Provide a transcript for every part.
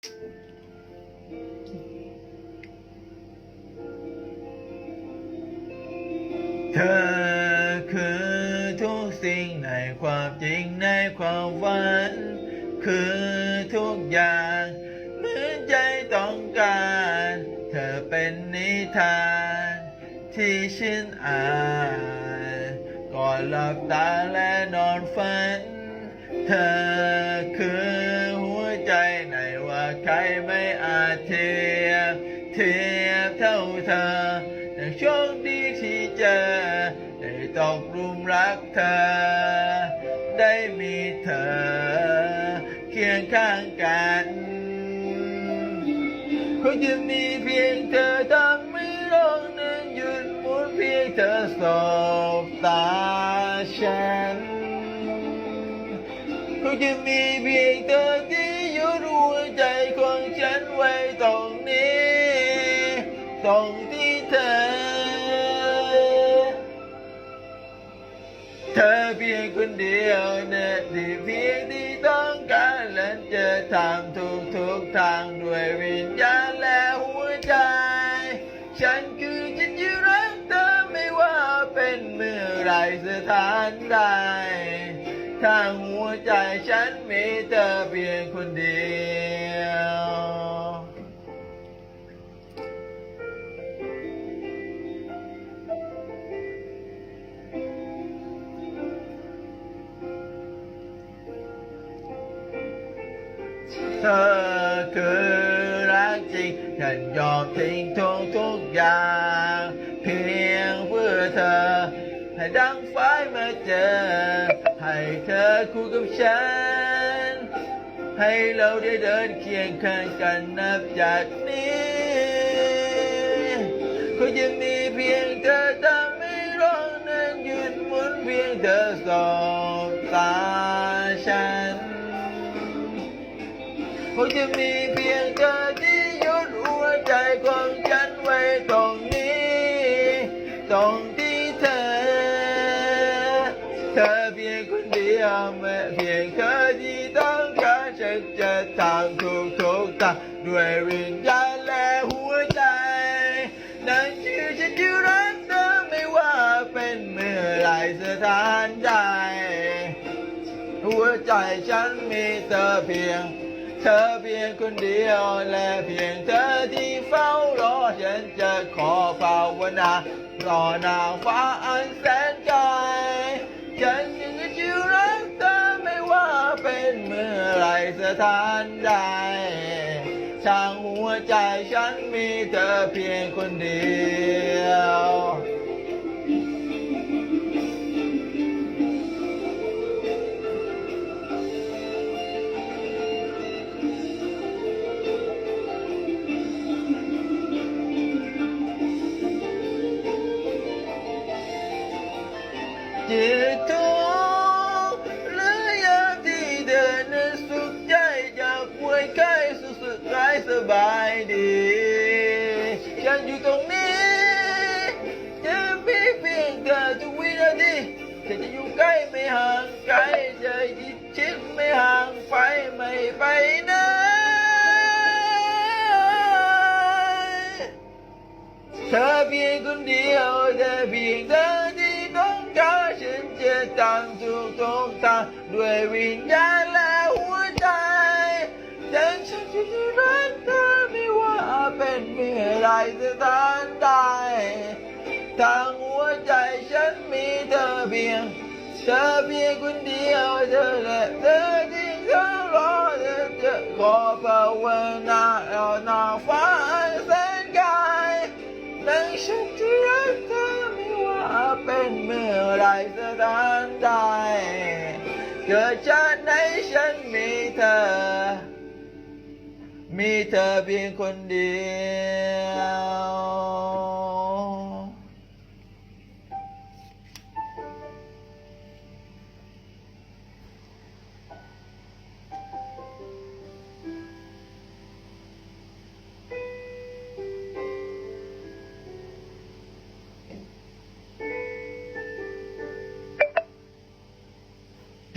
เธอคือทุกสิ่งในความจริงในความฝัน คือทุกอย่างเหมือนใจต้องการ เธอเป็นนิทาน ที่ฉันอ่านก่อนหลับตาและนอนฝัน เธอคือ ครไม่อาจเทียบเทียบเท่าเธอแต่โชคดีที่เจอได้ตกลุมรักเธอ ได้มีเธอ เคียงข้างกันคงจะมีเพียงเธอทำให้โลกนั้นหยุดหมุนเพียงเธอสบตา คงจะมีเพียงเธอที่หยุดหัวใจของฉันไว้ตรงนี้ตรงที่เธอ เธอเพียงคนเดียวนะที่เพียงที่ต้องการและจะทำทุกทุกทางด้วยวิญญาณและหัวใจ ฉันคือฉันที่รักเธอไม่ว่าเป็นเมื่อไรสถานใด ทางหัวใจฉันมีเธอเพียงคนเดียวเธอคือรักจริงฉันยอมทิ้งทุกทุกอย่างเพียง เธอ ให้ดังไฟมาเจอ ให้เธอคู่กับฉัน ให้เราได้เดินเคียงข้างกันนับจากนี้ก็ยังมีเพียงเธอทำให้โลกนั้นหยุดหมุนเพียงเธอสบตาฉันคงจะมีเพียง ตรงที่เธอ เธอเพียงคนเดียวแม้เพียงเธอที่ต้องการฉันจะทำทุกทุกๆทาด้วยวิญญาณและหัวใจ นั่นคือฉันที่รักเธอไม่ว่าเป็นเมื่อไรสถานใดหัวใจฉันมีเธอเพียง เธอเพียงคนเดียวและเพียงเธอที่เฝ้า นจะขอภาวนาต่อนางฟ้าอันแสนไกลฉันยังจะรักเธอไม่ว่าเป็นเมื่อไรสถานใดทางหัวใจฉันมีเธอเพียงคนเดียว เธอเพียงคนเดียวแต่เพียงเธอที่ต้องการฉันจะทำทุกทุกทางด้วยวิญญาณและหัวใจแต่ฉันจะรักเธอไม่ว่าเป็นเมื่อไรสถานใดทางหัวใจฉันมีเธอเพียงเธอเพียงคนเดียวเธอและเธอที่เขารอเธอจะขอภาวนา สถานใดเกิดชาติไหนฉันมีเธอ มีเธอเพียงคนเดียว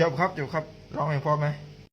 จบครับจบครับร้องเพลงพอไหม